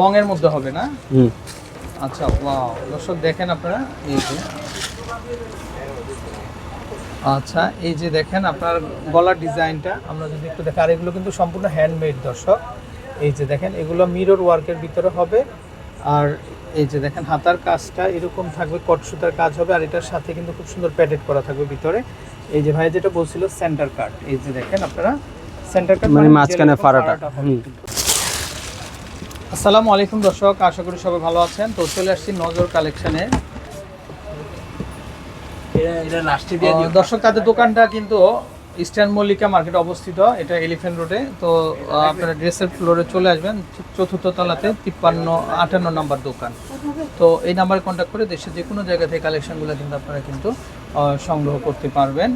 Long এর মধ্যে হবে না? হুম। আচ্ছা ওয়াও দর্শক দেখেন আপনারা এই যে। আচ্ছা এই যে দেখেন আপনার গলার ডিজাইনটা আমরা যদি একটু দেখি আর এগুলো কিন্তু সম্পূর্ণ হ্যান্ডমেড দর্শক। এই যে দেখেন এগুলো মিরর ওয়ার্কের ভিতরে হবে। আর এই যে দেখেন হাতার কাজটা এরকম থাকবে কট সুতার কাজ হবে আর এটার সাথে কিন্তু খুব সুন্দর প্যাডেড করা থাকবে ভিতরে। এই যে ভাই যেটা বলছিল সেন্টার কাট এই যে দেখেন আপনারা সেন্টার কাট মানে মাঝখানে ফাড়াটা। আসসালামু আলাইকুম দর্শক আশা করি সবাই ভালো আছেন। তো চলে আসছি নজর কালেকশনে। দর্শক তাদের দোকানটা কিন্তু ইস্টার্ন মল্লিকা মার্কেটে অবস্থিত। এটা এলিফ্যান্ট রোডে তো আপনারা ড্রেসের ফ্লোরে চলে আসবেন। চতুর্থ তলাতে তিপ্পান্ন আটান্ন নাম্বার দোকান। তো এই নাম্বারে কন্ট্যাক্ট করে দেশের যে কোনো জায়গা থেকে কালেকশনগুলো কিন্তু আপনারা কিন্তু সংগ্রহ করতে পারবেন।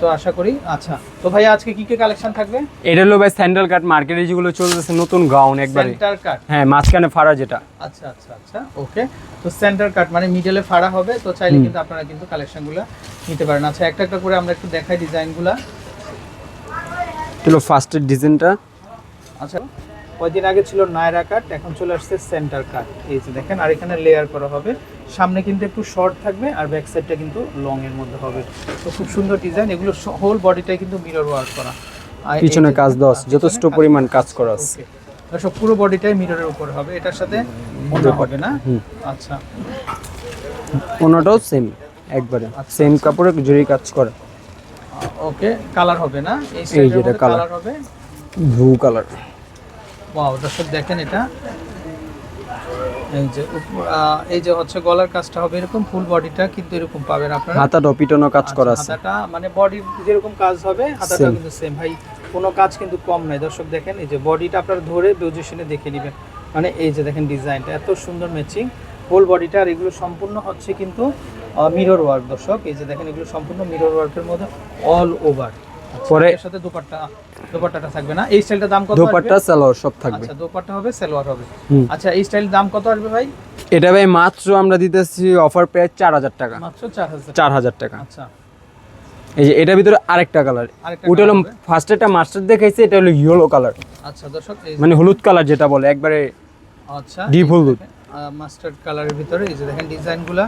তো আশা করি আচ্ছা। তো ভাই আজকে কি কি কালেকশন থাকবে? এটা হলো ভাই স্যান্ডেল কাট মার্কেটে যেগুলো চলতেছে নতুন গাউন একবারে। সেন্টার কাট হ্যাঁ মাঝখানে ফাড়া যেটা। আচ্ছা আচ্ছা আচ্ছা ওকে। তো সেন্টার কাট মানে মিডলে ফাড়া হবে তো চাইলে কিন্তু আপনারা কিন্তু কালেকশনগুলো নিতে পারেন। আচ্ছা একটা একটা করে আমরা একটু দেখাই ডিজাইনগুলো হলো ফার্স্টের ডিজাইনটা আচ্ছা। কয়দিন আগে ছিল নায়রা কাট এখন চলে আসছে সেন্টার কাট এই যে দেখেন আর এখানে লেয়ার করা হবে। সামনে কিন্তু একটু শর্ট থাকবে আর ব্যাক সাইডটা কিন্তু লং এর মধ্যে হবে। তো খুব সুন্দর ডিজাইন এগুলো হোল বডিটাই কিন্তু মিরর ওয়ার্ক করা। আর পিছনে কাজ দেওয়া আছে, পিছনে যথেষ্ট পরিমাণ কাজ করা আছে। সব পুরো বডিটাই মিররের উপরে হবে। এটার সাথে মোটা হবে না। আচ্ছা। ওনাটাও সেম একবারে। আচ্ছা, সেম কাপড়ে জরি কাজ করা। ওকে কালার হবে না? এই সাইডের যেটা কালার হবে? ব্লু কালার ওয়াও দর্শক দেখেন এটা। এই যে এই যে হচ্ছে গলার কাজটা হবে এরকম ফুল বডিটা কিন্তু এরকম পাবেন আপনারা। হাতা টপিটনো কাজ করা আচ্ছা, আছে। হাতাটা মানে বডির যেরকম কাজ হবে হাতাটা কিন্তু সেম ভাই কোনো কাজ কিন্তু কম নাই। দর্শক দেখেন এই যে বডিটা আপনারা ধরে পজিশনে দেখে নেবেন। মানে এই যে দেখেন ডিজাইনটা এত সুন্দর ম্যাচিং হোল বডিটা আর এগুলো সম্পূর্ণ হচ্ছে কিন্তু মিরর ওয়ার্ক দর্শক। এই যে দেখেন এগুলো সম্পূর্ণ মিরর ওয়ার্কের মধ্যে অল ওভার পরে এর সাথে দোপাট্টা দোপাট্টাটা থাকবে না। এই স্টাইলটার দাম কত দোপাট্টা সালোয়ার সব থাকবে। আচ্ছা দোপাট্টা হবে সালোয়ার হবে। আচ্ছা এই স্টাইল দাম কত আসবে ভাই? এটা ভাই মাত্র আমরা দিতেছি অফার প্রাইস চার হাজার টাকা। মাত্র চার হাজার চার হাজার টাকা। আচ্ছা। এই যে এটার ভিতরে আরেকটা কালার ওটা হলো ফার্স্ট একটা মাস্টার দেখাইছে এটা হলো ইয়েলো কালার আচ্ছা দর্শক মানে হলুদ কালার যেটা বলে একবারে আচ্ছা ডিপ হলুদ। মাস্টার্ড কালারের ভিতরে এই যে দেখেন ডিজাইনগুলা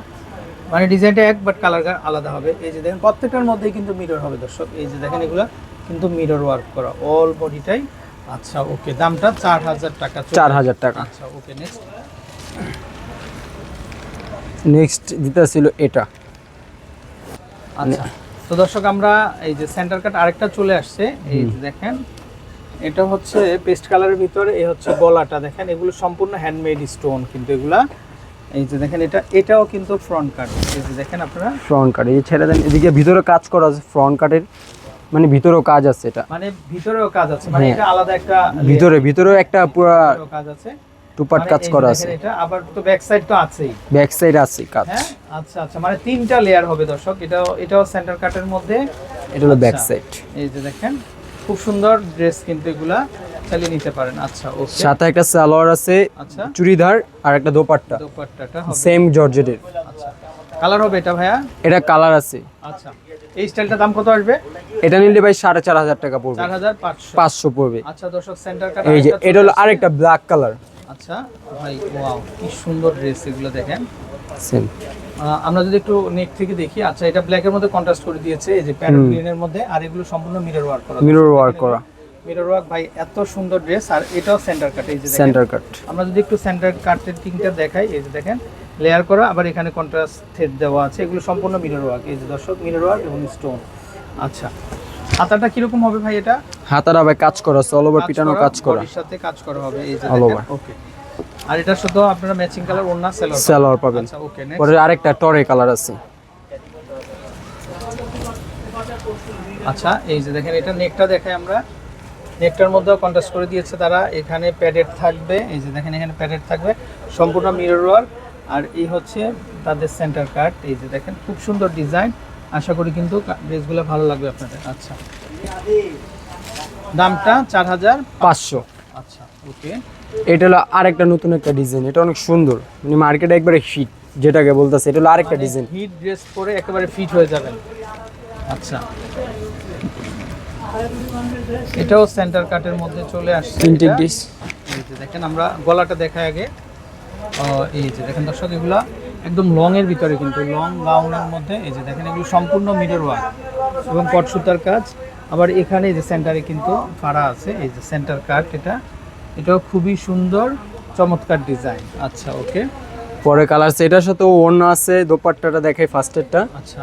মানে ডিজাইনটা এক বাট কালার আলাদা হবে। এই যে দেখেন প্রত্যেকটার মধ্যেই কিন্তু মিরর হবে দর্শক। এই যে দেখেন এগুলা কিন্তু মিরর ওয়ার্ক করা। অল বডিটাই আচ্ছা ওকে দামটা চার হাজার টাকা চার। হাজার টাকা। আচ্ছা ওকে নেক্সট নেক্সট যেটা দিতেছিল এটা। আচ্ছা তো দর্শক আমরা এই যে সেন্টার কাট আরেকটা চলে আসছে। এই যে দেখেন এটা হচ্ছে পেস্ট কালারের ভিতরে এই হচ্ছে গলাটা। দেখেন এগুলো সম্পূর্ণ হ্যান্ডমেড স্টোন কিন্তু এগুলা। এই যে দেখেন এটা এটাও কিন্তু ফ্রন্ট কাট এই যে দেখেন আপনারা। ফ্রন্ট কাট এই ছেড়ে দেন এদিকে ভিতরে কাজ করা আছে ফ্রন্ট কাটের মানে ভিতরেও কাজ আছে এটা। মানে ভিতরেও কাজ আছে মানে হ্যাঁ। এটা আলাদা একটা ভিতরে ভিতরেও একটা পুরা কাজ আছে। টুপাট মানে কাজ করা আছে। এটা আবার তো ব্যাক সাইড তো আছেই। ব্যাক সাইড আছে কাজ। হ্যাঁ? আচ্ছা আচ্ছা মানে তিনটা লেয়ার হবে দর্শক। এটাও এটাও সেন্টার কাটের মধ্যে। এটা হলো ব্যাক আচ্ছা। সাইড এই যে দেখেন খুব সুন্দর ড্রেস কিন্তু এগুলা। চালিয়ে নিতে পারেন। আচ্ছা ওকে। সাথে একটা সালোয়ার আছে আচ্ছা। চুড়িদার আর একটা দোপাট্টা। দোপাট্টাটা হবে। সেম জর্জেটের। আচ্ছা। কালার হবে এটা ভাইয়া? এটা কালার আছে। আচ্ছা। এই স্টাইলটার দাম কত আসবে? এটা নিলে ভাই সাড়ে চার হাজার টাকা পড়বে। চার হাজার পাঁচশো। পড়বে। আচ্ছা দর্শক সেন্টার কাট এই যে এটা হলো আরেকটা ব্ল্যাক কালার আচ্ছা ভাই ওয়াও কি সুন্দর ড্রেস এগুলো দেখেন। সেম। আমরা যদি একটু নেক থেকে দেখি আচ্ছা এটা ব্ল্যাকের মধ্যে কন্ট্রাস্ট করে দিয়েছে এই যে প্যারট গ্রিনের মধ্যে আর এগুলো সম্পূর্ণ মিরর ওয়ার্ক করা। মিরর ওয়ার্ক করা। মিরর ওয়ার্ক ভাই এত সুন্দর ড্রেস আর এটাও সেন্টার কাট এই যে সেন্টার কাট আমরা যদি একটু সেন্টার কাটের টিংটা দেখাই এই যে দেখেন লেয়ার করা আবার এখানে কন্ট্রাস্ট থ্রেড দেওয়া আছে এগুলো সম্পূর্ণ মিরর ওয়ার্ক এই যে দর্শক মিরর ওয়ার্ক এবং স্টোন আচ্ছা হাতাটা কীরকম হবে ভাই এটা? হাতারা ভাই কাজ করা আছে অল ওভার পিটানো কাজ করা। বডির সাথে কাজ করা হবে এই যে দেখেন ওকে আর এটার সাথে আপনারা ম্যাচিং কালার ওন্না সেলর সালোয়ার পাবেন। আচ্ছা ওকে পরে আরেকটা টরে কালার আছে। আচ্ছা এই যে দেখেন এটা নেকটা দেখাই আমরা। নেকটার মধ্যেও কন্ট্রাস্ট করে দিয়েছে তারা। এখানে প্যাডেড থাকবে। এই যে দেখেন এখানে প্যাডেড থাকবে। সম্পূর্ণ মিরর ওয়ার্ক আর এই হচ্ছে তাদের সেন্টার কাট এই যে দেখেন খুব সুন্দর ডিজাইন আশা করি কিন্তু ড্রেসগুলো ভালো লাগবে আপনাদের। আচ্ছা। দামটা চার হাজার পাঁচশো। আচ্ছা ওকে এটা হলো আরেকটা নতুন একটা ডিজাইন এটা অনেক সুন্দর। মানে মার্কেটে একবারে হিট যেটাকে বলতেছে এটা হলো আরেকটা ডিজাইন হিট ড্রেস পরে একেবারে ফিট হয়ে যাবেন। আচ্ছা। এটাও সেন্টার কাটের মধ্যে চলে আসছে তিনটে। ডিস দেখেন আমরা গলাটা দেখাই আগে। এই যে দেখেন দর্শক এগুলা একদম লং এর ভিতরে কিন্তু লং গাউনের মধ্যে এই যে দেখেন এগুলো সম্পূর্ণ মিডর ওয়ার্ক এবং কট সুতার কাজ। আবার এখানে যে সেন্টারে কিন্তু ফাড়া আছে এই যে সেন্টার কাট এটা। এটাও খুবই সুন্দর চমৎকার ডিজাইন আচ্ছা ওকে পরে কালার এটার সাথে অন্য আছে দোপাট্টাটা দেখাই ফার্স্টেরটা আচ্ছা।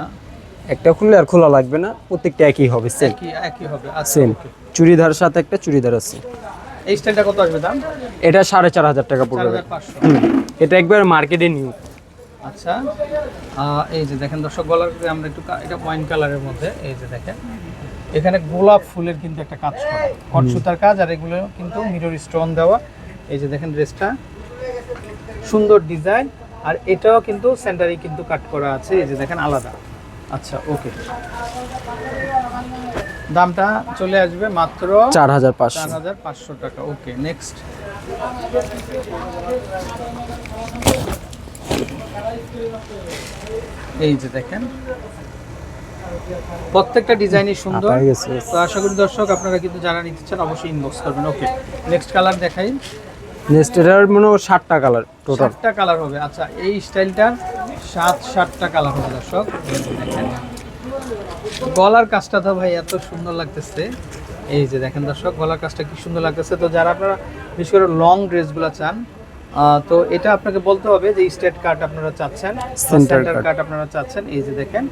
একটা খুললে আর খোলা লাগবে না প্রত্যেকটা একই হবে সেম একই একই হবে আচ্ছা সেম চুড়িদার সাথে একটা চুড়িদার আছে। এই স্টাইলটা কত আসবে দাম? এটা সাড়ে চার হাজার টাকা পড়বে। এটা একবার মার্কেটে নিউ। আচ্ছা এই যে দেখেন দর্শক গলার আমরা একটু এটা ওয়াইন কালারের মধ্যে এই যে দেখেন। এখানে গোলাপ ফুলের কিন্তু একটা কাজ করা। কট সুতার কাজ আর এগুলো কিন্তু মিরর স্টোন দেওয়া। এই যে দেখেন ড্রেসটা সুন্দর ডিজাইন আর এটাও কিন্তু সেন্টারে কিন্তু কাট করা আছে। এই যে দেখেন আলাদা। আচ্ছা ওকে। দামটা চলে আসবে মাত্র চার হাজার পাঁচশো। চার হাজার পাঁচশো টাকা। ওকে নেক্সট এই যে দেখেন। প্রত্যেকটা ডিজাইনই সুন্দর। তো আশা করি দর্শক আপনারা কিন্তু যারা নিতে চান অবশ্যই ইনবক্স করবেন। ওকে নেক্সট কালার দেখাই। নেক্সট এটার মনে হয় ষাটটা কালার টোটাল সাতটা কালার হবে। আচ্ছা এই স্টাইলটার সাত সাতটা কালার হবে দর্শক। গলার কাজটা তো ভাই এত সুন্দর লাগতেছে। এই যে দেখেন দর্শক গলার কাজটা কি সুন্দর লাগতেছে। তো যারা আপনারা বিশেষ করে লং ড্রেসগুলো চান তো এটা আপনাকে বলতে হবে যে স্টেট কাট আপনারা চাচ্ছেন সেন্টার। কাট আপনারা চাচ্ছেন। এই যে দেখেন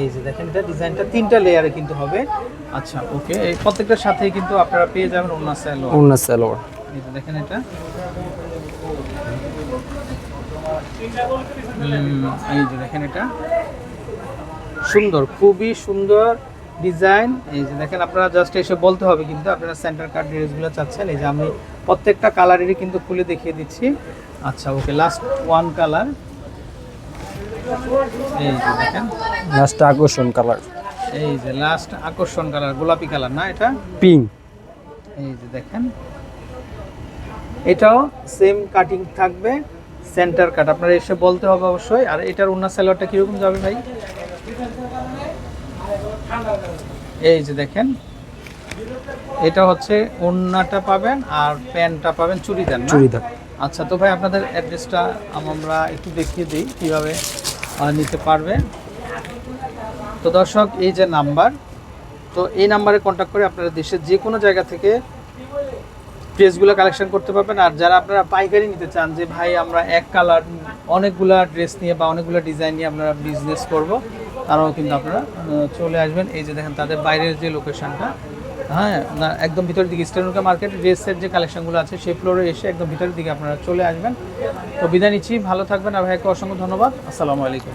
এই যে দেখেন এটা ডিজাইনটা তিনটা লেয়ারে কিন্তু হবে। আচ্ছা ওকে এই প্রত্যেকটার সাথেই কিন্তু আপনারা পেয়ে যাবেন অন্য স্যালো অন্য সালোয়ার এই যে দেখেন এটা। এই যে দেখেন এটা। সুন্দর খুবই সুন্দর ডিজাইন। এই যে দেখেন আপনারা জাস্ট এসে বলতে হবে কিন্তু আপনারা সেন্টার কার্ড ড্রেসগুলো চাচ্ছেন। এই যে আমি প্রত্যেকটা কালারেরই কিন্তু খুলে দেখিয়ে দিচ্ছি। আচ্ছা ওকে লাস্ট ওয়ান কালার এই যে দেখেন। লাস্ট আকর্ষণ কালার এই যে লাস্ট আকর্ষণ কালার গোলাপি কালার না এটা? পিঙ্ক এই যে দেখেন। এটাও সেম কাটিং থাকবে সেন্টার কাট আপনারা এসে বলতে হবে অবশ্যই। আর এটার উন্না স্যালোয়ারটা কীরকম যাবে ভাই? এই যে দেখেন এটা হচ্ছে ওন্নাটা পাবেন আর প্যান্টটা পাবেন চুড়িদার চুড়িদার। আচ্ছা তো ভাই আপনাদের অ্যাড্রেসটা আমরা একটু দেখিয়ে দিই কীভাবে নিতে পারবে। তো দর্শক এই যে নাম্বার তো এই নাম্বারে কন্ট্যাক্ট করে আপনারা দেশের যে কোনো জায়গা থেকে ড্রেসগুলো কালেকশন করতে পারবেন। আর যারা আপনারা পাইকারি নিতে চান যে, ভাই, আমরা এক কালার অনেকগুলা ড্রেস নিয়ে বা অনেকগুলো ডিজাইন নিয়ে আপনারা বিজনেস করব, তারাও কিন্তু আপনারা চলে আসবেন। এই যে দেখেন, তাদের বাইরের যে লোকেশনটা হ্যাঁ না, একদম ভিতরের দিকে স্টেনুকা মার্কেট ড্রেসের যে কালেকশনগুলো আছে, সেই ফ্লোরে এসে একদম ভিতরের দিকে আপনারা চলে আসবেন। তো বিদায় নিচ্ছি, ভালো থাকবেন। আর ভাইকে অসংখ্য ধন্যবাদ। আসসালামু আলাইকুম।